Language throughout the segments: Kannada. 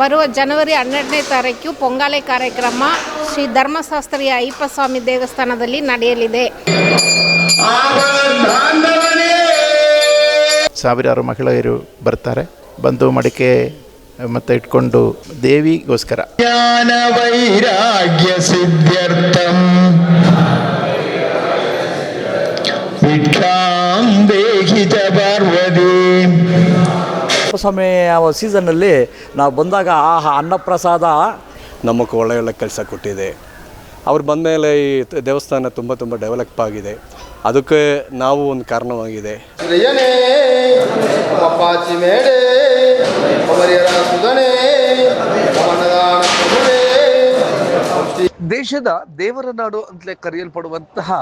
ಬರುವ ಜನವರಿ ಹನ್ನೆರಡನೇ ತಾರೀಕು ಪೊಂಗಾಲೆ ಕಾರ್ಯಕ್ರಮ ಶ್ರೀ ಧರ್ಮಶಾಸ್ತ್ರೀಯ ಅಯ್ಯಪ್ಪ ಸ್ವಾಮಿ ದೇವಸ್ಥಾನದಲ್ಲಿ ನಡೆಯಲಿದೆ. ಸಾವಿರಾರು ಮಹಿಳೆಯರು ಬರ್ತಾರೆ. ಬಂದು ಮಡಿಕೆ ಮತ್ತೆ ಇಟ್ಕೊಂಡು ದೇವಿಗೋಸ್ಕರ. ಜ್ಞಾನ ವೈರಾಗ್ಯ ಪಾರ್ವತಿ ಸ್ವಾಮಿ ಸೀಸನ್ನಲ್ಲಿ ನಾವು ಬಂದಾಗ ಆ ಅನ್ನಪ್ರಸಾದ? ನಮಗೆ ಒಳ್ಳೆ ಒಳ್ಳೆ ಕೆಲಸ ಕೊಟ್ಟಿದೆ. ಅವ್ರು ಬಂದಮೇಲೆ ಈ ದೇವಸ್ಥಾನ ತುಂಬ ತುಂಬ ಡೆವಲಪ್ ಆಗಿದೆ. ಅದಕ್ಕೆ ನಾವು ಒಂದು ಕಾರಣವಾಗಿದೆ. ದೇಶದ ದೇವರ ನಾಡು ಅಂತಲೇ ಕರೆಯಲ್ಪಡುವಂತಹ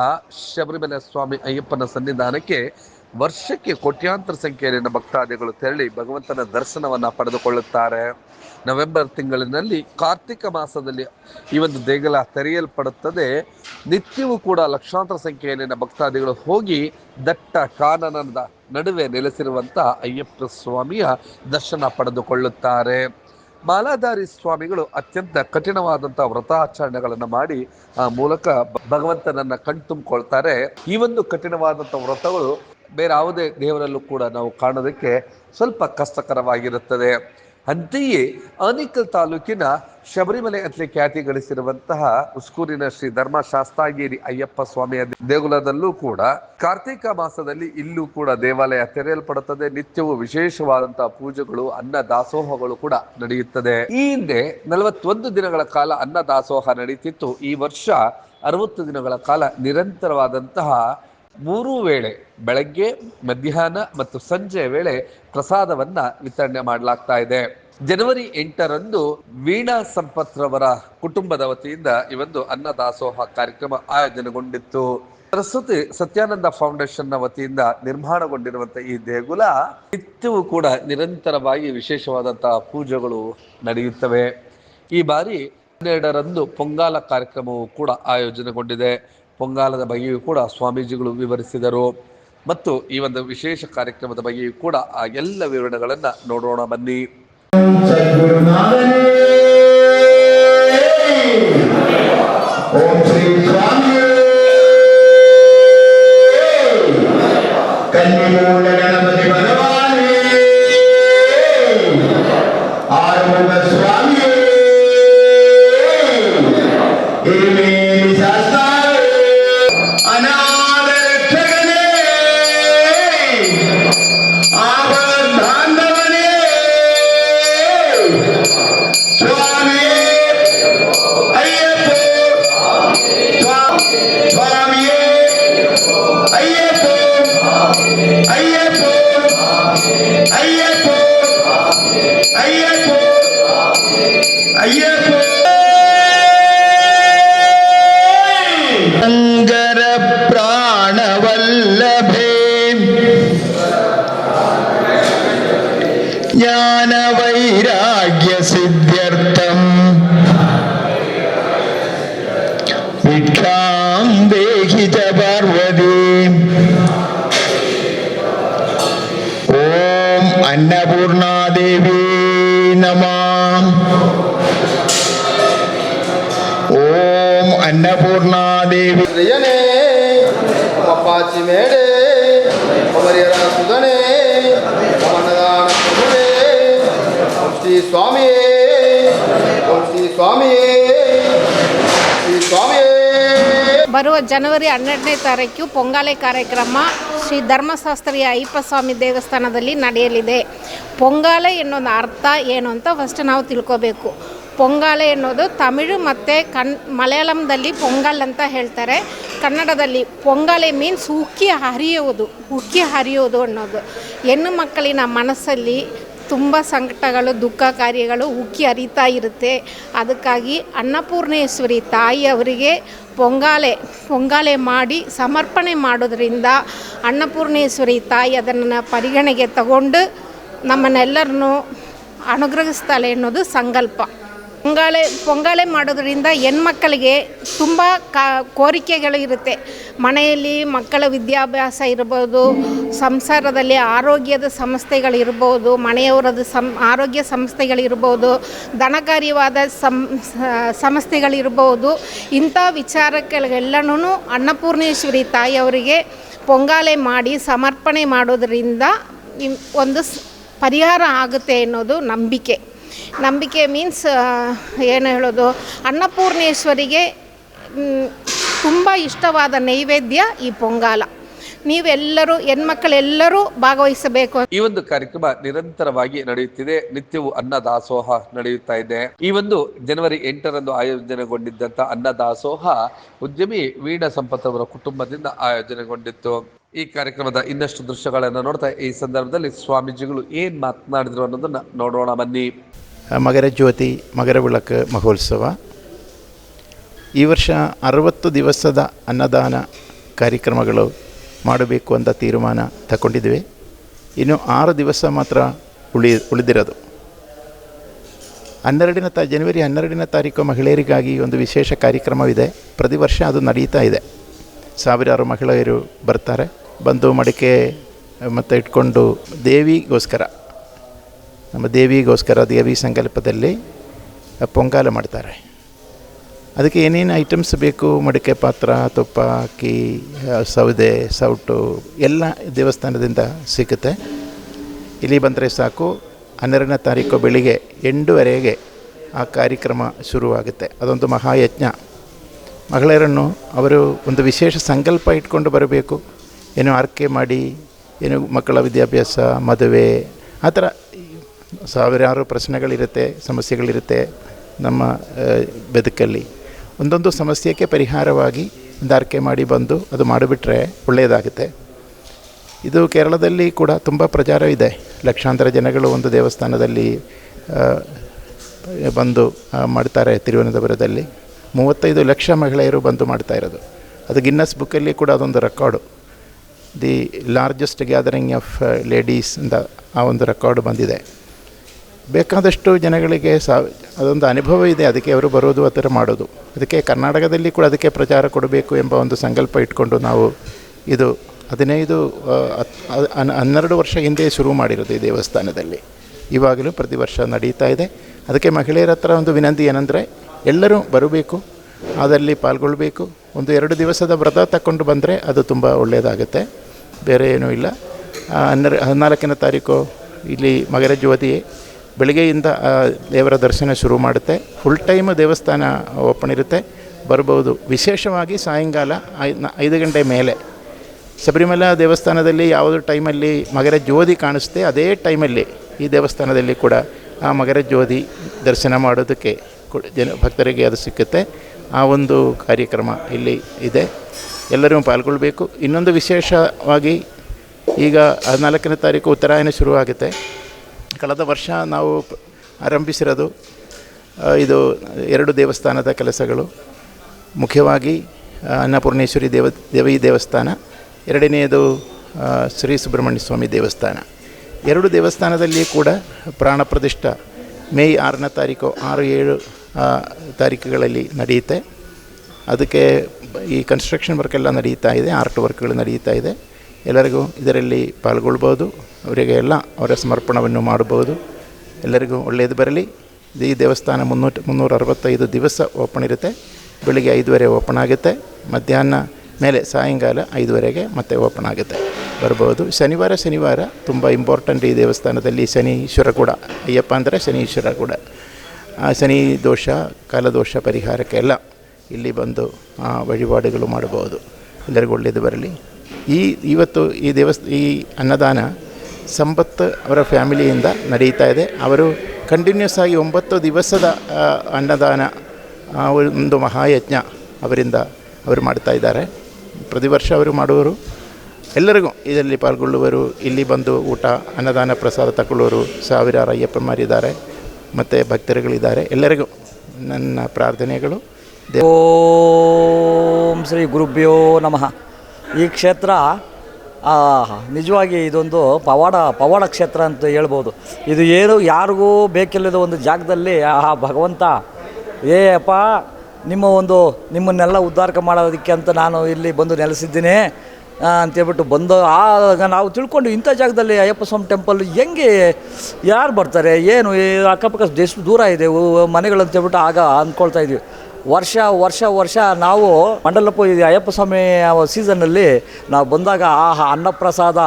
ಶಬರಿಮಲೆ ಸ್ವಾಮಿ ಅಯ್ಯಪ್ಪನ ಸನ್ನಿಧಾನಕ್ಕೆ ವರ್ಷಕ್ಕೆ ಕೋಟ್ಯಾಂತರ ಸಂಖ್ಯೆಯಲ್ಲಿ ಭಕ್ತಾದಿಗಳು ತೆರಳಿ ಭಗವಂತನ ದರ್ಶನವನ್ನ ಪಡೆದುಕೊಳ್ಳುತ್ತಾರೆ. ನವೆಂಬರ್ ತಿಂಗಳಿನಲ್ಲಿ ಕಾರ್ತಿಕ ಮಾಸದಲ್ಲಿ ಈ ಒಂದು ದೇಗುಲ ತೆರೆಯಲ್ಪಡುತ್ತದೆ. ನಿತ್ಯವೂ ಕೂಡ ಲಕ್ಷಾಂತರ ಸಂಖ್ಯೆಯಲ್ಲಿನ ಭಕ್ತಾದಿಗಳು ಹೋಗಿ ದಟ್ಟ ಕಾನನದ ನಡುವೆ ನೆಲೆಸಿರುವಂಥ ಅಯ್ಯಪ್ಪ ಸ್ವಾಮಿಯ ದರ್ಶನ ಪಡೆದುಕೊಳ್ಳುತ್ತಾರೆ. ಮಾಲಾಧಾರಿ ಸ್ವಾಮಿಗಳು ಅತ್ಯಂತ ಕಠಿಣವಾದಂತಹ ವ್ರತಾಚರಣೆಗಳನ್ನು ಮಾಡಿ ಆ ಮೂಲಕ ಭಗವಂತನನ್ನ ಕಣ್ತುಂಬಿಕೊಳ್ತಾರೆ. ಈ ಒಂದು ಕಠಿಣವಾದಂಥ ವ್ರತಗಳು ಬೇರೆ ಯಾವುದೇ ದೇವರಲ್ಲೂ ಕೂಡ ನಾವು ಕಾಣೋದಕ್ಕೆ ಸ್ವಲ್ಪ ಕಷ್ಟಕರವಾಗಿರುತ್ತದೆ. ಅಂತೆಯೇ ಅನಿಕಲ್ ತಾಲೂಕಿನ ಶಬರಿಮಲೆ ಅಂತಲೇ ಖ್ಯಾತಿ ಗಳಿಸಿರುವಂತಹ ಉಸ್ಕೂರಿನ ಶ್ರೀ ಧರ್ಮ ಶಾಸ್ತಾಗಿರಿ ಅಯ್ಯಪ್ಪ ಸ್ವಾಮಿಯ ದೇಗುಲದಲ್ಲೂ ಕೂಡ ಕಾರ್ತಿಕ ಮಾಸದಲ್ಲಿ ಇಲ್ಲೂ ಕೂಡ ದೇವಾಲಯ ತೆರೆಯಲ್ಪಡುತ್ತದೆ. ನಿತ್ಯವೂ ವಿಶೇಷವಾದಂತಹ ಪೂಜೆಗಳು, ಅನ್ನ ದಾಸೋಹಗಳು ಕೂಡ ನಡೆಯುತ್ತದೆ. ಈ ಹಿಂದೆ ನಲವತ್ತೊಂದು ದಿನಗಳ ಕಾಲ ಅನ್ನ ದಾಸೋಹ ನಡೆಯುತ್ತಿತ್ತು ಈ ವರ್ಷ ಅರವತ್ತು ದಿನಗಳ ಕಾಲ ನಿರಂತರವಾದಂತಹ ಮೂರೂ ವೇಳೆ ಬೆಳಗ್ಗೆ, ಮಧ್ಯಾಹ್ನ ಮತ್ತು ಸಂಜೆ ವೇಳೆ ಪ್ರಸಾದವನ್ನ ವಿತರಣೆ ಮಾಡಲಾಗ್ತಾ ಇದೆ. ಜನವರಿ ಎಂಟರಂದು ವೀಣಾ ಸಂಪತ್ರವರ ಕುಟುಂಬದ ವತಿಯಿಂದ ಈ ಒಂದು ಅನ್ನದಾಸೋಹ ಕಾರ್ಯಕ್ರಮ ಆಯೋಜನೆಗೊಂಡಿತ್ತು. ಪ್ರಸ್ತುತಿ ಸತ್ಯಾನಂದ ಫೌಂಡೇಶನ್ನ ವತಿಯಿಂದ ನಿರ್ಮಾಣಗೊಂಡಿರುವಂತಹ ಈ ದೇಗುಲ ನಿತ್ಯವೂ ಕೂಡ ನಿರಂತರವಾಗಿ ವಿಶೇಷವಾದಂತಹ ಪೂಜೆಗಳು ನಡೆಯುತ್ತವೆ. ಈ ಬಾರಿ ಹನ್ನೆರಡರಂದು ಪೊಂಗಾಲ ಕಾರ್ಯಕ್ರಮವು ಕೂಡ ಆಯೋಜನೆಗೊಂಡಿದೆ. ಪೊಂಗಾಲದ ಬಗ್ಗೆಯೂ ಕೂಡ ಸ್ವಾಮೀಜಿಗಳು ವಿವರಿಸಿದರು. ಮತ್ತು ಈ ಒಂದು ವಿಶೇಷ ಕಾರ್ಯಕ್ರಮದ ಬಗ್ಗೆಯೂ ಕೂಡ ಆ ಎಲ್ಲ ವಿವರಣೆಗಳನ್ನು ನೋಡೋಣ ಬನ್ನಿ. വിദ്യർത്ഥം ഭിക്ഷാം ദേഹിത പാർവതി. ഓം അന്നപൂർണാദേവി നമ. ഓം അന്നപൂർണാദേവി. സ്വാമിയെ. ಬರುವ ಜನವರಿ ಹನ್ನೆರಡನೇ ತಾರೀಕು ಪೊಂಗಾಲೆ ಕಾರ್ಯಕ್ರಮ ಶ್ರೀ ಧರ್ಮಶಾಸ್ತ್ರೀಯ ಅಯ್ಯಪ್ಪ ಸ್ವಾಮಿ ದೇವಸ್ಥಾನದಲ್ಲಿ ನಡೆಯಲಿದೆ. ಪೊಂಗಾಲೆ ಎನ್ನೊಂದು ಅರ್ಥ ಏನು ಅಂತ ಫಸ್ಟ್ ನಾವು ತಿಳ್ಕೋಬೇಕು. ಪೊಂಗಾಲೆ ಎನ್ನೋದು ತಮಿಳು ಮತ್ತು ಕನ್ ಮಲಯಾಳಂದಲ್ಲಿ ಪೊಂಗಲ್ ಅಂತ ಹೇಳ್ತಾರೆ. ಕನ್ನಡದಲ್ಲಿ ಪೊಂಗಾಲೆ ಮೀನ್ಸ್ ಉಕ್ಕಿ ಹರಿಯುವುದು, ಉಕ್ಕಿ ಹರಿಯೋದು ಅನ್ನೋದು. ಹೆಣ್ಣು ಮಕ್ಕಳಿನ ಮನಸ್ಸಲ್ಲಿ ತುಂಬ ಸಂಕಟಗಳು, ದುಃಖ ಕಾರ್ಯಗಳು ಉಕ್ಕಿ ಹರಿತಾ ಇರುತ್ತೆ. ಅದಕ್ಕಾಗಿ ಅನ್ನಪೂರ್ಣೇಶ್ವರಿ ತಾಯಿಯವರಿಗೆ ಪೊಂಗಾಲೆ ಪೊಂಗಾಲೆ ಮಾಡಿ ಸಮರ್ಪಣೆ ಮಾಡೋದ್ರಿಂದ ಅನ್ನಪೂರ್ಣೇಶ್ವರಿ ತಾಯಿ ಅದನ್ನು ಪರಿಗಣೆಗೆ ತಗೊಂಡು ನಮ್ಮನ್ನೆಲ್ಲರನ್ನು ಅನುಗ್ರಹಿಸ್ತಾಳೆ ಅನ್ನೋದು ಸಂಕಲ್ಪ. ಪೊಂಗಾಲೆ ಪೊಂಗಾಲೆ ಮಾಡೋದರಿಂದ ಹೆಣ್ಮಕ್ಕಳಿಗೆ ತುಂಬ ಕಾ, ಕೋರಿಕೆಗಳು ಇರುತ್ತೆ. ಮನೆಯಲ್ಲಿ ಮಕ್ಕಳ ವಿದ್ಯಾಭ್ಯಾಸ ಇರ್ಬೋದು, ಸಂಸಾರದಲ್ಲಿ ಆರೋಗ್ಯದ ಸಂಸ್ಥೆಗಳಿರ್ಬೋದು ಮನೆಯವರದ್ದು ಸಂ, ಆರೋಗ್ಯ ಸಂಸ್ಥೆಗಳಿರ್ಬೋದು ಧನಕಾರ್ಯವಾದ ಸಂ ಸಂಸ್ಥೆಗಳಿರ್ಬೋದು ಇಂಥ ವಿಚಾರಗಳಿಗೆಲ್ಲನೂ ಅನ್ನಪೂರ್ಣೇಶ್ವರಿ ತಾಯಿಯವರಿಗೆ ಪೊಂಗಾಲೆ ಮಾಡಿ ಸಮರ್ಪಣೆ ಮಾಡೋದರಿಂದ ಒಂದು ಪರಿಹಾರ ಆಗುತ್ತೆ ಅನ್ನೋದು ನಂಬಿಕೆ. ನಂಬಿಕೆ ಮೀನ್ಸ್ ಏನು ಹೇಳೋದು? ಅನ್ನಪೂರ್ಣೇಶ್ವರಿಗೆ ತುಂಬ ಇಷ್ಟವಾದ ನೈವೇದ್ಯ ಈ ಪೊಂಗಾಲ. ನೀವೆಲ್ಲರೂ ಹೆಣ್ಮಕ್ಕಳೆಲ್ಲರೂ ಭಾಗವಹಿಸಬೇಕು. ಈ ಒಂದು ಕಾರ್ಯಕ್ರಮ ನಿರಂತರವಾಗಿ ನಡೆಯುತ್ತಿದೆ. ನಿತ್ಯವೂ ಅನ್ನ ದಾಸೋಹ ನಡೆಯುತ್ತಾ ಇದೆ. ಈ ಒಂದು ಜನವರಿ ಎಂಟರಂದು ಆಯೋಜನೆಗೊಂಡಿದ್ದಂತ ಅನ್ನ ದಾಸೋಹ ಉದ್ಯಮಿ ವೀಣಾ ಸಂಪತ್ ಅವರ ಕುಟುಂಬದಿಂದ ಆಯೋಜನೆಗೊಂಡಿತ್ತು. ಈ ಕಾರ್ಯಕ್ರಮದ ಇನ್ನಷ್ಟು ದೃಶ್ಯಗಳನ್ನು ನೋಡ್ತಾ ಈ ಸಂದರ್ಭದಲ್ಲಿ ಸ್ವಾಮೀಜಿಗಳು ಏನ್ ಮಾತನಾಡಿದ್ರು ಅನ್ನೋದನ್ನ ನೋಡೋಣ ಬನ್ನಿ. ಮಗರ ಜ್ಯೋತಿ ಮಗರ ಬೆಳಕು ಮಹೋತ್ಸವ. ಈ ವರ್ಷ ಅರವತ್ತು ದಿವಸದ ಅನ್ನದಾನ ಕಾರ್ಯಕ್ರಮಗಳು ಮಾಡಬೇಕು ಅಂತ ತೀರ್ಮಾನ ತಗೊಂಡಿದ್ದೇವೆ ಇನ್ನು ಆರು ದಿವಸ ಮಾತ್ರ ಉಳಿ, ಉಳಿದಿರೋದು. ಹನ್ನೆರಡನೇ ತಾ, ಜನವರಿ ಹನ್ನೆರಡನೇ ತಾರೀಕು ಮಹಿಳೆಯರಿಗಾಗಿ ಒಂದು ವಿಶೇಷ ಕಾರ್ಯಕ್ರಮವಿದೆ. ಪ್ರತಿ ವರ್ಷ ಅದು ನಡೀತಾ ಇದೆ. ಸಾವಿರಾರು ಮಹಿಳೆಯರು ಬರ್ತಾರೆ. ಬಂದು ಮಡಿಕೆ, ಮತ್ತು ಇಟ್ಕೊಂಡು ದೇವಿಗೋಸ್ಕರ, ನಮ್ಮ ದೇವಿಗೋಸ್ಕರ ದೇವಿ ಸಂಕಲ್ಪದಲ್ಲಿ ಪೊಂಗಾಲ ಮಾಡ್ತಾರೆ. ಅದಕ್ಕೆ ಏನೇನು ಐಟಮ್ಸ್ ಬೇಕು? ಮಡಿಕೆ ಪಾತ್ರ, ತುಪ್ಪ, ಅಕ್ಕಿ ಸೌದೆ, ಸೌಟು ಎಲ್ಲ ದೇವಸ್ಥಾನದಿಂದ ಸಿಗುತ್ತೆ. ಇಲ್ಲಿ ಬಂದರೆ ಸಾಕು. ಹನ್ನೆರಡನೇ ತಾರೀಕು ಬೆಳಿಗ್ಗೆ ಎಂಟುವರೆಗೆ ಆ ಕಾರ್ಯಕ್ರಮ ಶುರುವಾಗುತ್ತೆ. ಅದೊಂದು ಮಹಾಯಜ್ಞ. ಮಹಿಳೆಯರನ್ನು ಅವರು ಒಂದು ವಿಶೇಷ ಸಂಕಲ್ಪ ಇಟ್ಕೊಂಡು ಬರಬೇಕು. ಏನು ಆರ್ಕೆ ಮಾಡಿ, ಏನು ಮಕ್ಕಳ ವಿದ್ಯಾಭ್ಯಾಸ, ಮದುವೆ, ಆ ಥರ ಸಾವಿರಾರು ಪ್ರಶ್ನೆಗಳಿರುತ್ತೆ, ಸಮಸ್ಯೆಗಳಿರುತ್ತೆ ನಮ್ಮ ಬದುಕಲ್ಲಿ. ಒಂದೊಂದು ಸಮಸ್ಯೆಗೆ ಪರಿಹಾರವಾಗಿ ಒಂದು ಮಾಡಿ ಬಂದು ಅದು ಮಾಡಿಬಿಟ್ರೆ ಒಳ್ಳೆಯದಾಗುತ್ತೆ. ಇದು ಕೇರಳದಲ್ಲಿ ಕೂಡ ತುಂಬ ಇದೆ. ಲಕ್ಷಾಂತರ ಜನಗಳು ಒಂದು ದೇವಸ್ಥಾನದಲ್ಲಿ ಬಂದು ಮಾಡ್ತಾರೆ ತಿರುವನಂತಪುರದಲ್ಲಿ. ಮೂವತ್ತೈದು ಲಕ್ಷ ಮಹಿಳೆಯರು ಬಂದು ಮಾಡ್ತಾ ಇರೋದು. ಅದು ಗಿನ್ನಸ್ ಬುಕ್ಕಲ್ಲಿ ಕೂಡ ಅದೊಂದು record. The largest gathering of ladies ಅಂತ ಆ ಒಂದು ರೆಕಾರ್ಡ್ ಬಂದಿದೆ. ಬೇಕಾದಷ್ಟು ಜನಗಳಿಗೆ ಸಾ, ಅದೊಂದು ಅನುಭವ ಇದೆ, ಅದಕ್ಕೆ ಅವರು ಬರೋದು ಆ ಥರ ಮಾಡೋದು. ಅದಕ್ಕೆ ಕರ್ನಾಟಕದಲ್ಲಿ ಕೂಡ ಅದಕ್ಕೆ ಪ್ರಚಾರ ಕೊಡಬೇಕು ಎಂಬ ಒಂದು ಸಂಕಲ್ಪ ಇಟ್ಕೊಂಡು ನಾವು ಇದು, ಹದಿನೈದು ಹನ್ನೆರಡು ವರ್ಷ ಹಿಂದೆ ಶುರು ಮಾಡಿರೋದು ಈ ದೇವಸ್ಥಾನದಲ್ಲಿ. ಇವಾಗಲೂ ಪ್ರತಿ ವರ್ಷ ನಡೀತಾ ಇದೆ. ಅದಕ್ಕೆ ಮಹಿಳೆಯರ ಹತ್ರ ಒಂದು ವಿನಂತಿ ಏನಂದರೆ, ಎಲ್ಲರೂ ಬರಬೇಕು, ಅದರಲ್ಲಿ ಪಾಲ್ಗೊಳ್ಬೇಕು. ಒಂದು ಎರಡು ದಿವಸದ ವ್ರತ ತಗೊಂಡು ಬಂದರೆ ಅದು ತುಂಬ ಒಳ್ಳೆಯದಾಗುತ್ತೆ. ಬೇರೆ ಏನೂ ಇಲ್ಲ. ಹನ್ನೆರಡು ಹನ್ನೆರ, ಹದಿನಾಲ್ಕನೇ ತಾರೀಕು ಇಲ್ಲಿ ಮಗರ ಜ್ಯೋತಿ ಬೆಳಗ್ಗೆಯಿಂದ ದೇವರ ದರ್ಶನ ಶುರು ಮಾಡುತ್ತೆ. ಫುಲ್ ಟೈಮ್ ದೇವಸ್ಥಾನ ಓಪನ್ ಇರುತ್ತೆ. ಬರ್ಬೋದು. ವಿಶೇಷವಾಗಿ ಸಾಯಂಕಾಲ ಐದು ಗಂಟೆ ಮೇಲೆ. ಶಬರಿಮಲ ದೇವಸ್ಥಾನದಲ್ಲಿ ಯಾವುದು ಟೈಮಲ್ಲಿ ಮಗರ ಜ್ಯೋತಿ ಕಾಣಿಸುತ್ತೆ, ಅದೇ ಟೈಮಲ್ಲಿ ಈ ದೇವಸ್ಥಾನದಲ್ಲಿ ಕೂಡ ಆ ಮಗರ ಜ್ಯೋತಿ ದರ್ಶನ ಮಾಡೋದಕ್ಕೆ ಜನ, ಭಕ್ತರಿಗೆ ಅದು ಸಿಕ್ಕುತ್ತೆ. ಆ ಒಂದು ಕಾರ್ಯಕ್ರಮ ಇಲ್ಲಿ ಇದೆ. ಎಲ್ಲರೂ ಪಾಲ್ಗೊಳ್ಬೇಕು. ಇನ್ನೊಂದು ವಿಶೇಷವಾಗಿ ಈಗ ಹದಿನಾಲ್ಕನೇ ತಾರೀಕು ಉತ್ತರಾಯಣ ಶುರುವಾಗುತ್ತೆ. ಕಳೆದ ವರ್ಷ ನಾವು ಆರಂಭಿಸಿರೋದು ಇದು ಎರಡು ದೇವಸ್ಥಾನದ ಕೆಲಸಗಳು. ಮುಖ್ಯವಾಗಿ ಅನ್ನಪೂರ್ಣೇಶ್ವರಿ ದೇವ, ದೇವಿ ದೇವಸ್ಥಾನ ಎರಡನೆಯದು ಶ್ರೀ ಸುಬ್ರಹ್ಮಣ್ಯ ಸ್ವಾಮಿ ದೇವಸ್ಥಾನ. ಎರಡು ದೇವಸ್ಥಾನದಲ್ಲಿ ಕೂಡ ಪ್ರಾಣ ಪ್ರತಿಷ್ಠ ಮೇ ಆರನೇ ತಾರೀಕು, ಆರು, ಏಳು ತಾರೀಕುಗಳಲ್ಲಿ ನಡೆಯುತ್ತೆ. ಅದಕ್ಕೆ ಈ ಕನ್ಸ್ಟ್ರಕ್ಷನ್ ವರ್ಕೆಲ್ಲ ನಡೀತಾ ಇದೆ ಆರ್ಟ್ ವರ್ಕ್ಗಳು ನಡೀತಾ ಇದೆ. ಎಲ್ಲರಿಗೂ ಇದರಲ್ಲಿ ಪಾಲ್ಗೊಳ್ಬೋದು. ಅವರಿಗೆ ಎಲ್ಲ ಅವರ ಸಮರ್ಪಣವನ್ನು ಮಾಡಬಹುದು. ಎಲ್ಲರಿಗೂ ಒಳ್ಳೆಯದು ಬರಲಿ. ಈ ದೇವಸ್ಥಾನ ಮುನ್ನೂಟ ಮುನ್ನೂರ ಅರವತ್ತೈದು ದಿವಸ ಓಪನ್ ಇರುತ್ತೆ. ಬೆಳಿಗ್ಗೆ ಐದುವರೆ ಓಪನ್ ಆಗುತ್ತೆ. ಮಧ್ಯಾಹ್ನ ಮೇಲೆ ಸಾಯಂಕಾಲ ಐದುವರೆಗೆ ಮತ್ತೆ ಓಪನ್ ಆಗುತ್ತೆ. ಬರ್ಬೋದು. ಶನಿವಾರ ಶನಿವಾರ ತುಂಬ ಇಂಪಾರ್ಟೆಂಟ್ ಈ ದೇವಸ್ಥಾನದಲ್ಲಿ ಶನೀಶ್ವರ ಕೂಡ. ಅಯ್ಯಪ್ಪ ಅಂದರೆ ಶನೀಶ್ವರ ಕೂಡ. ಶನಿ ದೋಷ ಕಾಲದೋಷ ಪರಿಹಾರಕ್ಕೆಲ್ಲ ಇಲ್ಲಿ ಬಂದು ವಹಿವಾಡುಗಳು ಮಾಡಬಹುದು. ಎಲ್ಲರಿಗೂ ಒಳ್ಳೆಯದು ಬರಲಿ. ಈ, ಇವತ್ತು ಈ ದೇವಸ್, ಈ ಅನ್ನದಾನ ಸಂಪತ್ ಅವರ ಫ್ಯಾಮಿಲಿಯಿಂದ ನಡೀತಾ ಇದೆ. ಅವರು ಕಂಟಿನ್ಯೂಸ್ ಆಗಿ ಒಂಬತ್ತು ದಿವಸದ ಅನ್ನದಾನ ಒಂದು ಮಹಾಯಜ್ಞ ಅವರಿಂದ ಅವರು ಮಾಡ್ತಾ ಇದ್ದಾರೆ. ಪ್ರತಿ ವರ್ಷ ಅವರು ಮಾಡುವರು. ಎಲ್ಲರಿಗೂ ಇದರಲ್ಲಿ ಪಾಲ್ಗೊಳ್ಳುವರು. ಇಲ್ಲಿ ಬಂದು ಊಟ, ಅನ್ನದಾನ ಪ್ರಸಾದ ತಗೊಳ್ಳುವರು. ಸಾವಿರಾರು ಅಯ್ಯಪ್ಪಮಾರಿದ್ದಾರೆ ಮತ್ತು ಭಕ್ತರುಗಳಿದ್ದಾರೆ. ಎಲ್ಲರಿಗೂ ನನ್ನ ಪ್ರಾರ್ಥನೆಗಳು. ಓಂ ಶ್ರೀ ಗುರುಭ್ಯೋ ನಮಃ. ಈ ಕ್ಷೇತ್ರ ನಿಜವಾಗಿ ಇದೊಂದು ಪವಾಡ ಪವಾಡ ಕ್ಷೇತ್ರ ಅಂತ ಹೇಳ್ಬೋದು. ಇದು ಏನು, ಯಾರಿಗೂ ಬೇಕಿಲ್ಲದ ಒಂದು ಜಾಗದಲ್ಲಿ ಆ ಭಗವಂತ, ಏ ಅಪ್ಪ, ನಿಮ್ಮ ಒಂದು, ನಿಮ್ಮನ್ನೆಲ್ಲ ಉದ್ಧಾರಕ ಮಾಡೋದಕ್ಕೆ ಅಂತ ನಾನು ಇಲ್ಲಿ ಬಂದು ನೆಲೆಸಿದ್ದೀನಿ. ಅಂತೇಳ್ಬಿಟ್ಟು ಬಂದು, ಆಗ ನಾವು ತಿಳ್ಕೊಂಡು ಇಂಥ ಜಾಗದಲ್ಲಿ ಅಯ್ಯಪ್ಪ ಸ್ವಾಮಿ ಟೆಂಪಲ್ ಹೆಂಗೆ, ಯಾರು ಬರ್ತಾರೆ, ಏನು ಅಕ್ಕಪಕ್ಕ ಎಷ್ಟು ದೂರ ಇದೆ ಮನೆಗಳು ಅಂತೇಳ್ಬಿಟ್ಟು ಆಗ ಅಂದ್ಕೊಳ್ತಾ ಇದ್ವಿ. ವರ್ಷ ವರ್ಷ ವರ್ಷ ನಾವು ಮಂಡಲಪ್ಪ ಅಯ್ಯಪ್ಪ ಸ್ವಾಮಿ ಸೀಸನ್ನಲ್ಲಿ ನಾವು ಬಂದಾಗ ಆ ಅನ್ನಪ್ರಸಾದ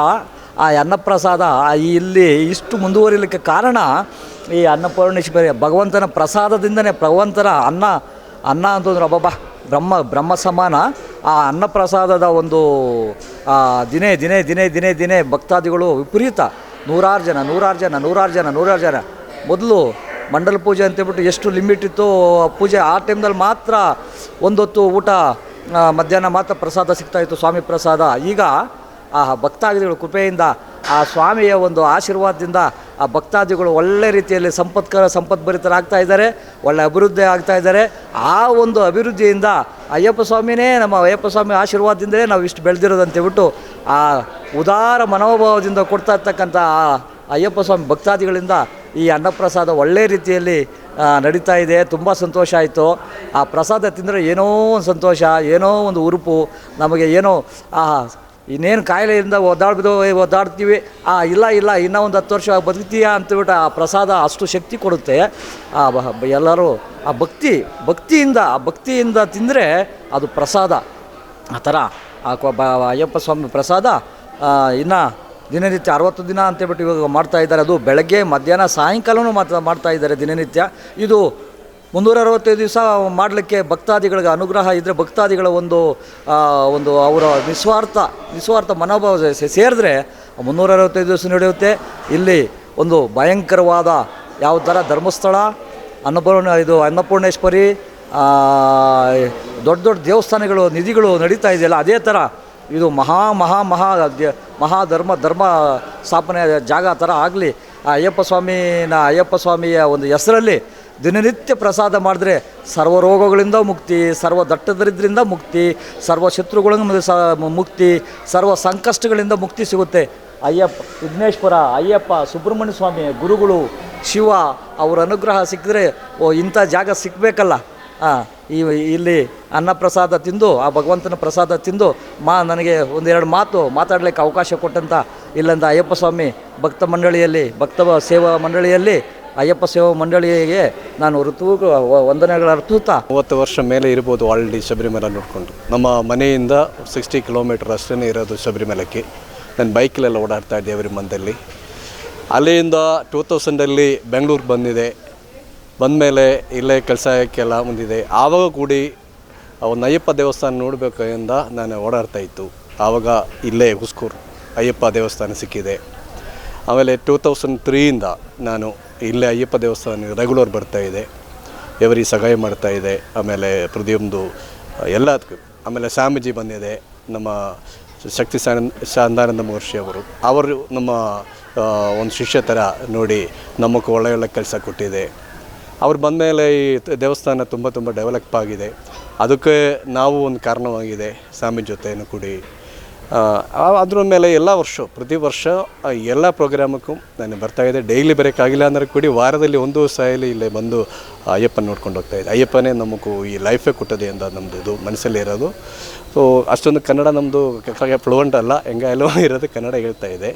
ಆ ಅನ್ನಪ್ರಸಾದ ಇಲ್ಲಿ ಇಷ್ಟು ಮುಂದುವರಿಲಿಕ್ಕೆ ಕಾರಣ ಈ ಅನ್ನಪೂರ್ಣೇಶ್ವರಿ ಭಗವಂತನ ಪ್ರಸಾದದಿಂದನೇ ಭಗವಂತನ ಅನ್ನ ಅನ್ನ ಅಂತಂದ್ರೆ ಅಬ್ಬಬ್ಬ, ಬ್ರಹ್ಮ ಬ್ರಹ್ಮ ಸಮಾನ. ಆ ಅನ್ನಪ್ರಸಾದದ ಒಂದು ದಿನೇ ದಿನೇ ದಿನೇ ದಿನೇ ದಿನೇ ಭಕ್ತಾದಿಗಳು ವಿಪರೀತ. ನೂರಾರು ಜನ ನೂರಾರು ಜನ ನೂರಾರು ಜನ ನೂರಾರು ಜನ. ಮೊದಲು ಮಂಡಲ ಪೂಜೆ ಅಂತೇಳ್ಬಿಟ್ಟು ಎಷ್ಟು ಲಿಮಿಟ್ ಇತ್ತು ಪೂಜೆ ಆ ಟೈಮ್ದಲ್ಲಿ ಮಾತ್ರ ಒಂದೊತ್ತು ಊಟ ಮಧ್ಯಾಹ್ನ ಮಾತ್ರ ಪ್ರಸಾದ ಸಿಗ್ತಾಯಿತ್ತು ಸ್ವಾಮಿ ಪ್ರಸಾದ. ಈಗ ಆ ಭಕ್ತಾದಿಗಳ ಕೃಪೆಯಿಂದ ಆ ಸ್ವಾಮಿಯ ಒಂದು ಆಶೀರ್ವಾದದಿಂದ ಆ ಭಕ್ತಾದಿಗಳು ಒಳ್ಳೆ ರೀತಿಯಲ್ಲಿ ಸಂಪತ್ಕರ ಸಂಪದ್ಭರಿತರಾಗ್ತಾ ಇದ್ದಾರೆ, ಒಳ್ಳೆ ಅಭಿವೃದ್ಧಿ ಆಗ್ತಾ ಇದ್ದಾರೆ. ಆ ಒಂದು ಅಭಿವೃದ್ಧಿಯಿಂದ ಅಯ್ಯಪ್ಪ ಸ್ವಾಮಿನೇ, ನಮ್ಮ ಅಯ್ಯಪ್ಪ ಸ್ವಾಮಿ ಆಶೀರ್ವಾದದಿಂದಲೇ ನಾವು ಇಷ್ಟು ಬೆಳೆದಿರೋದಂತೇಳ್ಬಿಟ್ಟು ಆ ಉದಾರ ಮನೋಭಾವದಿಂದ ಕೊಡ್ತಾ ಇರ್ತಕ್ಕಂಥ ಆ ಅಯ್ಯಪ್ಪ ಸ್ವಾಮಿ ಭಕ್ತಾದಿಗಳಿಂದ ಈ ಅನ್ನಪ್ರಸಾದ ಒಳ್ಳೆ ರೀತಿಯಲ್ಲಿ ನಡೀತಾ ಇದೆ. ತುಂಬ ಸಂತೋಷ ಆಯಿತು. ಆ ಪ್ರಸಾದ ತಿಂದರೆ ಏನೋ ಒಂದು ಸಂತೋಷ, ಏನೋ ಒಂದು ಉರುಪು, ನಮಗೆ ಏನೋ, ಆ, ಇನ್ನೇನು ಕಾಯಿಲೆಯಿಂದ ಒದ್ದಾಡ್ಬಿದ್ದು ಒದ್ದಾಡ್ತೀವಿ. ಆ, ಇಲ್ಲ ಇಲ್ಲ, ಇನ್ನೂ ಒಂದು ಹತ್ತು ವರ್ಷ ಬದುಕ್ತೀಯಾ ಅಂತೇಳ್ಬಿಟ್ಟು ಆ ಪ್ರಸಾದ ಅಷ್ಟು ಶಕ್ತಿ ಕೊಡುತ್ತೆ. ಆ ಎಲ್ಲರೂ ಆ ಭಕ್ತಿ, ಭಕ್ತಿಯಿಂದ, ಆ ಭಕ್ತಿಯಿಂದ ತಿಂದರೆ ಅದು ಪ್ರಸಾದ. ಆ ಥರ, ಆ ಅಯ್ಯಪ್ಪ ಸ್ವಾಮಿ ಪ್ರಸಾದ ಇನ್ನು ದಿನನಿತ್ಯ ಅರವತ್ತು ದಿನ ಅಂತೇಳ್ಬಿಟ್ಟು ಇವಾಗ ಮಾಡ್ತಾ ಇದ್ದಾರೆ. ಅದು ಬೆಳಗ್ಗೆ, ಮಧ್ಯಾಹ್ನ ಸಾಯಂಕಾಲವೂ ಮಾತ್ರ ಮಾಡ್ತಾ ಇದ್ದಾರೆ ದಿನನಿತ್ಯ. ಇದು ಮುನ್ನೂರ ಅರವತ್ತೈದು ದಿವಸ ಮಾಡಲಿಕ್ಕೆ ಭಕ್ತಾದಿಗಳಿಗೆ ಅನುಗ್ರಹ ಇದ್ದರೆ ಭಕ್ತಾದಿಗಳ ಒಂದು ಒಂದು ಅವರ ನಿಸ್ವಾರ್ಥ ನಿಸ್ವಾರ್ಥ ಮನೋಭಾವ ಸೇರಿದ್ರೆ ಮುನ್ನೂರ ಅರವತ್ತೈದು ದಿವಸ ನಡೆಯುತ್ತೆ. ಇಲ್ಲಿ ಒಂದು ಭಯಂಕರವಾದ ಯಾವ ಥರ ಧರ್ಮಸ್ಥಳ, ಅನ್ನಪೂರ್ಣ, ಇದು ಅನ್ನಪೂರ್ಣೇಶ್ವರಿ ದೊಡ್ಡ ದೊಡ್ಡ ದೇವಸ್ಥಾನಗಳು, ನಿಧಿಗಳು ನಡೀತಾ ಇದೆಯಲ್ಲ, ಅದೇ ಥರ ಇದು ಮಹಾ ಮಹಾ ಮಹಾ ಮಹಾಧರ್ಮ ಮಹಾ ಧರ್ಮ ಸ್ಥಾಪನೆ ಜಾಗ ಥರ ಆಗಲಿ, ಆ ಅಯ್ಯಪ್ಪ ಸ್ವಾಮಿನ ಅಯ್ಯಪ್ಪ ಸ್ವಾಮಿಯ ಒಂದು ಹೆಸರಲ್ಲಿ ದಿನನಿತ್ಯ ಪ್ರಸಾದ ಮಾಡಿದ್ರೆ ಸರ್ವ ರೋಗಗಳಿಂದ ಮುಕ್ತಿ, ಸರ್ವ ದಟ್ಟದರಿದ್ರಿಂದ ಮುಕ್ತಿ, ಸರ್ವ ಶತ್ರುಗಳಿಂದ ಮುಕ್ತಿ, ಸರ್ವ ಸಂಕಷ್ಟಗಳಿಂದ ಮುಕ್ತಿ ಸಿಗುತ್ತೆ. ಅಯ್ಯಪ್ಪ, ವಿಘ್ನೇಶ್ವರ, ಅಯ್ಯಪ್ಪ, ಸುಬ್ರಹ್ಮಣ್ಯ ಸ್ವಾಮಿ, ಗುರುಗಳು, ಶಿವ, ಅವರ ಅನುಗ್ರಹ ಸಿಕ್ಕಿದ್ರೆ ಓ ಇಂಥ ಜಾಗ ಸಿಕ್ಕಬೇಕಲ್ಲ ಈ ಇಲ್ಲಿ ಅನ್ನಪ್ರಸಾದ ತಿಂದು, ಆ ಭಗವಂತನ ಪ್ರಸಾದ ತಿಂದು, ಮಾ ನನಗೆ ಒಂದೆರಡು ಮಾತು ಮಾತಾಡಲಿಕ್ಕೆ ಅವಕಾಶ ಕೊಟ್ಟಂಥ ಇಲ್ಲಂದ ಅಯ್ಯಪ್ಪ ಸ್ವಾಮಿ ಭಕ್ತ ಮಂಡಳಿಯಲ್ಲಿ, ಭಕ್ತ ಸೇವಾ ಮಂಡಳಿಯಲ್ಲಿ ಅಯ್ಯಪ್ಪ ಸೇವಾ ಮಂಡಳಿಗೆ ನಾನು ಋತು, ವಂದನೆಗಳ ಅರ್ಥುತ್ತಾ ಮೂವತ್ತು ವರ್ಷ ಮೇಲೆ ಇರ್ಬೋದು ಆಲ್ರೆಡಿ ಶಬರಿಮಲೆ ನೋಡಿಕೊಂಡು. ನಮ್ಮ ಮನೆಯಿಂದ ಸಿಕ್ಸ್ಟಿ ಕಿಲೋಮೀಟರ್ ಅಷ್ಟೇ ಇರೋದು ಶಬರಿಮಲೆಗೆ. ನಾನು ಬೈಕಲ್ಲೆಲ್ಲ ಓಡಾಡ್ತಾ ಇದ್ದೆ ಎವ್ರಿ ಮಂದಲ್ಲಿ. ಅಲ್ಲಿಂದ ಟೂ ತೌಸಂಡಲ್ಲಿ ಬೆಂಗಳೂರು ಬಂದಿದೆ. ಬಂದಮೇಲೆ ಇಲ್ಲೇ ಕೆಲಸಕ್ಕೆಲ್ಲ ಮುಂದಿದೆ. ಆವಾಗ ಕೂಡಿ ಒಂದು ಅಯ್ಯಪ್ಪ ದೇವಸ್ಥಾನ ನೋಡಬೇಕು ಎಂದ ನಾನು ಓಡಾಡ್ತಾ ಇತ್ತು. ಆವಾಗ ಇಲ್ಲೇ ಹುಸ್ಕೂರು ಅಯ್ಯಪ್ಪ ದೇವಸ್ಥಾನ ಸಿಕ್ಕಿದೆ. ಆಮೇಲೆ ಟೂ ತೌಸಂಡ್ ತ್ರೀಯಿಂದ ನಾನು ಇಲ್ಲೇ ಅಯ್ಯಪ್ಪ ದೇವಸ್ಥಾನ ರೆಗ್ಯುಲರ್ ಬರ್ತಾ ಇದೆ. ಎವರಿ ಸಹಾಯ ಇದೆ. ಆಮೇಲೆ ಪ್ರತಿಯೊಂದು, ಎಲ್ಲ ಆಮೇಲೆ ಸ್ವಾಮೀಜಿ ಬಂದಿದೆ. ನಮ್ಮ ಶಕ್ತಿ ಶಾಂದಾನಂದ ಮಹರ್ಷಿ ಅವರು. ಅವರು ನಮ್ಮ ಒಂದು ಶಿಷ್ಯ ಥರ ನೋಡಿ ನಮಗೆ ಒಳ್ಳೆ ಒಳ್ಳೆ ಕೆಲಸ ಕೊಟ್ಟಿದೆ. ಅವ್ರು ಬಂದಮೇಲೆ ಈ ದೇವಸ್ಥಾನ ತುಂಬ ತುಂಬ ಡೆವಲಪ್ ಆಗಿದೆ. ಅದಕ್ಕೆ ನಾವು ಒಂದು ಕಾರಣವಾಗಿದೆ ಸ್ವಾಮಿ ಜೊತೆನೂ ಕೂಡಿ. ಅದ್ರ ಮೇಲೆ ಎಲ್ಲ ವರ್ಷ, ಪ್ರತಿ ವರ್ಷ ಎಲ್ಲ ಪ್ರೋಗ್ರಾಮಕ್ಕೂ ನಾನು ಬರ್ತಾ ಇದೆ ಡೈಲಿ ಬರೋಕ್ಕಾಗಿಲ್ಲ ಅಂದ್ರೆ ಕೂಡಿ ವಾರದಲ್ಲಿ ಒಂದು ಸಾಯಲ್ಲಿ ಇಲ್ಲೇ ಬಂದು ಅಯ್ಯಪ್ಪನ ನೋಡ್ಕೊಂಡು ಹೋಗ್ತಾ ಇದ್ದೆ. ಅಯ್ಯಪ್ಪನೇ ನಮಗೂ ಈ ಲೈಫೇ ಕೊಟ್ಟದೆ ಅಂತ ನಮ್ಮದು ಇದು ಮನಸ್ಸಲ್ಲಿ ಇರೋದು. ಸೊ ಅಷ್ಟೊಂದು ಕನ್ನಡ ನಮ್ಮದು ಫ್ಲೂಯೆಂಟ್ ಅಲ್ಲ. ಹೆಂಗೆಲ್ಲೋ ಇರೋದು ಕನ್ನಡ ಹೇಳ್ತಾ ಇದೆ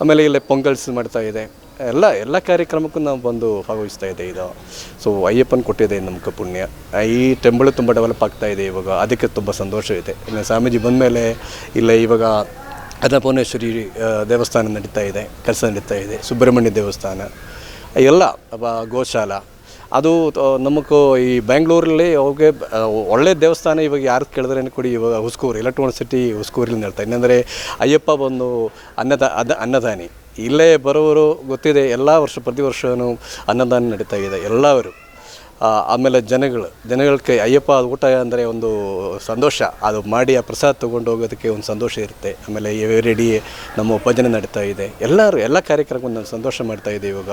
ಆಮೇಲೆ ಇಲ್ಲೇ ಪೊಂಗಲ್ಸ್ ಮಾಡ್ತಾ ಇದೆ. ಎಲ್ಲ ಎಲ್ಲ ಕಾರ್ಯಕ್ರಮಕ್ಕೂ ನಾವು ಬಂದು ಭಾಗವಹಿಸ್ತಾ ಇದೆ ಇದು ಸೊ ಅಯ್ಯಪ್ಪನ ಕೊಟ್ಟಿದೆ ನಮ್ಗೆ ಪುಣ್ಯ. ಈ ಟೆಂಪಲ್ ತುಂಬ ಡೆವಲಪ್ ಆಗ್ತಾ ಇದೆ ಇವಾಗ. ಅದಕ್ಕೆ ತುಂಬ ಸಂತೋಷ ಇದೆ. ಇನ್ನು ಸ್ವಾಮೀಜಿ ಬಂದಮೇಲೆ ಇಲ್ಲ ಇವಾಗ ಅನ್ನಪೂರ್ಣೇಶ್ವರಿ ಆ, ದೇವಸ್ಥಾನ ನಡೀತಾ ಇದೆ. ಕೆಲಸ ನಡೀತಾ ಇದೆ. ಸುಬ್ರಹ್ಮಣ್ಯ ದೇವಸ್ಥಾನ. ಎಲ್ಲ ಗೋಶಾಲ. ಅದು ನಮಗೆ ಈ ಬೆಂಗಳೂರಲ್ಲಿ ಅವ್ರಿಗೆ ಒಳ್ಳೆ ದೇವಸ್ಥಾನ ಇವಾಗ ಯಾರು ಕೇಳಿದ್ರೆ ಕೊಡಿ, ಇವಾಗ ಹುಸ್ಕೂರು ಎಲೆಕ್ಟ್ರಾನಿಕ್ ಸಿಟಿ ಹುಸ್ಕೂರಲ್ಲಿ ಹೇಳ್ತಾರೆ ಇನ್ನಂದರೆ ಅಯ್ಯಪ್ಪ ಬಂದು ಅನ್ನದ, ಅದ, ಅನ್ನದಾನಿ. ಇಲ್ಲೇ ಬರೋರು ಗೊತ್ತಿದೆ, ಎಲ್ಲ ವರ್ಷ ಪ್ರತಿ ವರ್ಷವೂ ಅನ್ನದಾನ ನಡೀತಾ ಇದೆ ಎಲ್ಲವರು ಆಮೇಲೆ ಜನಗಳು ಜನಗಳಿಗೆ ಅಯ್ಯಪ್ಪ ಊಟ ಅಂದರೆ ಒಂದು ಸಂತೋಷ. ಅದು ಮಾಡಿ ಆ ಪ್ರಸಾದ ತೊಗೊಂಡು ಹೋಗೋದಕ್ಕೆ ಒಂದು ಸಂತೋಷ ಇರುತ್ತೆ. ಆಮೇಲೆ ರೆಡಿ, ನಮ್ಮ ಭಜನೆ ನಡೀತಾ ಇದೆ. ಎಲ್ಲರೂ, ಎಲ್ಲ ಕಾರ್ಯಕ್ರಮಕ್ಕೂ ನಾನು ಸಂತೋಷ ಮಾಡ್ತಾ ಇದ್ದೆ ಇವಾಗ.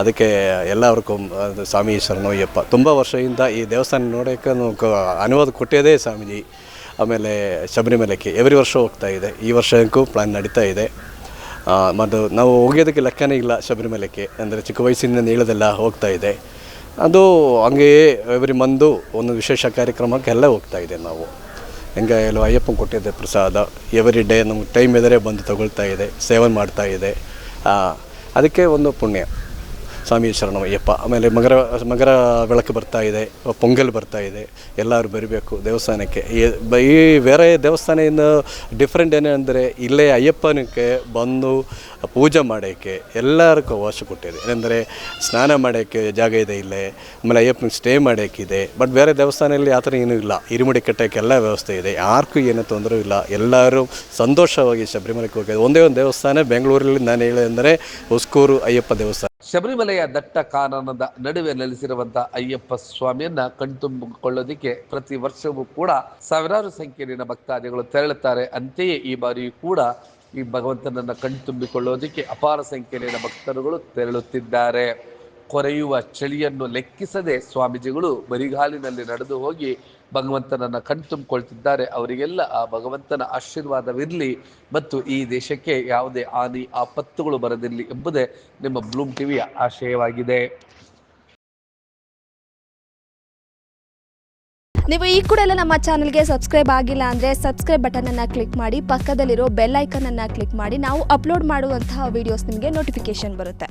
ಅದಕ್ಕೆ ಎಲ್ಲರಿಗೂ, ಅದು ಸ್ವಾಮಿ ಶರಣು ಅಯ್ಯಪ್ಪ. ತುಂಬ ವರ್ಷದಿಂದ ಈ ದೇವಸ್ಥಾನ ನೋಡೋಕ್ಕೆ ನಾವು ಅನುವಾದ ಕೊಟ್ಟಿದ್ದೇ ಸ್ವಾಮೀಜಿ. ಆಮೇಲೆ ಶಬರಿಮಲೆಗೆ ಎವ್ರಿ ವರ್ಷ ಹೋಗ್ತಾ ಇದೆ. ಈ ವರ್ಷಕ್ಕೂ ಪ್ಲ್ಯಾನ್ ನಡೀತಾ ಇದೆ. ಮತ್ತು ನಾವು ಹೋಗೋದಕ್ಕೆ ಲೆಕ್ಕನೇ ಇಲ್ಲ ಶಬರಿಮಲೆಗೆ. ಅಂದರೆ ಚಿಕ್ಕ ವಯಸ್ಸಿನಿಂದ ಹೇಳೋದೆಲ್ಲ ಹೋಗ್ತಾ ಇದೆ. ಅದು ಹಂಗೆಯೇ ಎವ್ರಿ ಮಂದು ಒಂದು ವಿಶೇಷ ಕಾರ್ಯಕ್ರಮಕ್ಕೆಲ್ಲ ಹೋಗ್ತಾ ಇದೆ ನಾವು. ಹೆಂಗೆ ಎಲ್ಲ ಅಯ್ಯಪ್ಪನ ಕೊಟ್ಟಿದ್ದೆ ಪ್ರಸಾದ ಎವ್ರಿ ಡೇ ನಮ್ಗೆ ಟೈಮ್ ಇದ್ದರೆ ಬಂದು ತಗೊಳ್ತಾ ಇದೆ, ಸೇವನ್ ಮಾಡ್ತಾ ಇದೆ. ಅದಕ್ಕೆ ಒಂದು ಪುಣ್ಯ. ಸ್ವಾಮಿ ಶರಣಮಯ್ಯಪ್ಪ. ಆಮೇಲೆ ಮಗರ ಮಗರ ಬೆಳಕು ಬರ್ತಾ ಇದೆ, ಪೊಂಗಲ್ ಬರ್ತಾ ಇದೆ, ಎಲ್ಲರೂ ಬರಬೇಕು ದೇವಸ್ಥಾನಕ್ಕೆ. ಈ- ಬೇರೆ ದೇವಸ್ಥಾನದಿಂದ ಡಿಫ್ರೆಂಟ್ ಏನಂದರೆ ಇಲ್ಲೇ ಅಯ್ಯಪ್ಪನಕ್ಕೆ ಬಂದು ಪೂಜೆ ಮಾಡೋಕ್ಕೆ ಎಲ್ಲರಿಗೂ ಅವಕಾಶ ಕೊಟ್ಟಿದೆ. ಏನೆಂದರೆ ಸ್ನಾನ ಮಾಡೋಕ್ಕೆ ಜಾಗ ಇದೆ ಇಲ್ಲೇ, ಆಮೇಲೆ ಅಯ್ಯಪ್ಪನಿಗೆ ಸ್ಟೇ ಮಾಡೋಕ್ಕಿದೆ ಬಟ್ ಬೇರೆ ದೇವಸ್ಥಾನದಲ್ಲಿ ಆ ಥರ ಏನೂ ಇಲ್ಲ. ಇರುಮುಡಿ ಕಟ್ಟೋಕ್ಕೆ ಎಲ್ಲ ವ್ಯವಸ್ಥೆ ಇದೆ. ಯಾರಿಗೂ ಏನೂ ತೊಂದರೆ ಇಲ್ಲ. ಎಲ್ಲರೂ ಸಂತೋಷವಾಗಿ ಶಬರಿಮಲೆಗೆ ಹೋಗೋದು ಒಂದೇ ಒಂದು ದೇವಸ್ಥಾನ ಬೆಂಗಳೂರಲ್ಲಿ ನಾನು ಹೇಳಿದ್ರೆ ಹೊಸ್ಕೂರು ಅಯ್ಯಪ್ಪ ದೇವಸ್ಥಾನ. ಶಬರಿಮಲೆಯ ದಟ್ಟ ಕಾನನದ ನಡುವೆ ನೆಲೆಸಿರುವಂತಹ ಅಯ್ಯಪ್ಪ ಸ್ವಾಮಿಯನ್ನ ಕಣ್ತುಂಬಿಕೊಳ್ಳೋದಿಕ್ಕೆ ಪ್ರತಿ ವರ್ಷವೂ ಕೂಡ ಸಾವಿರಾರು ಸಂಖ್ಯೆಯಲ್ಲಿನ ಭಕ್ತಾದಿಗಳು ತೆರಳುತ್ತಾರೆ. ಅಂತೆಯೇ ಈ ಬಾರಿಯೂ ಕೂಡ ಈ ಭಗವಂತನನ್ನ ಕಣ್ತುಂಬಿಕೊಳ್ಳೋದಿಕ್ಕೆ ಅಪಾರ ಸಂಖ್ಯೆಯಲ್ಲಿನ ಭಕ್ತರುಗಳು ತೆರಳುತ್ತಿದ್ದಾರೆ. ಕೊರೆಯುವ ಚಳಿಯನ್ನು ಲೆಕ್ಕಿಸದೆ ಸ್ವಾಮೀಜಿಗಳು ಬರಿಗಾಲಿನಲ್ಲಿ ನಡೆದು ಹೋಗಿ ಭಗವಂತನನ್ನ ಕಣ್ತುಂಬಿಕೊಳ್ತಿದ್ದಾರೆ. ಅವರಿಗೆಲ್ಲ ಆ ಭಗವಂತನ ಆಶೀರ್ವಾದವಿರಲಿ ಮತ್ತು ಈ ದೇಶಕ್ಕೆ ಯಾವುದೇ ಹಾನಿ, ಆಪತ್ತುಗಳು ಬರದಿರಲಿ ಎಂಬುದೇ ನಿಮ್ಮ ಬ್ಲೂಮ್ ಟಿವಿಯ ಆಶಯವಾಗಿದೆ. ನೀವು ಈ ಕೂಡ ಎಲ್ಲ ನಮ್ಮ ಚಾನಲ್ಗೆ ಸಬ್ಸ್ಕ್ರೈಬ್ ಆಗಿಲ್ಲ ಅಂದರೆ ಸಬ್ಸ್ಕ್ರೈಬ್ ಬಟನ್ ಬಟನನ್ನು ಕ್ಲಿಕ್ ಮಾಡಿ, ಪಕ್ಕದಲ್ಲಿರೋ ಬೆಲ್ ಐಕನನ್ನು ಕ್ಲಿಕ್ ಮಾಡಿ, ನಾವು ಅಪ್ಲೋಡ್ ಮಾಡುವಂತಹ ವಿಡಿಯೋಸ್ ನಿಮಗೆ ನೋಟಿಫಿಕೇಶನ್ ಬರುತ್ತೆ.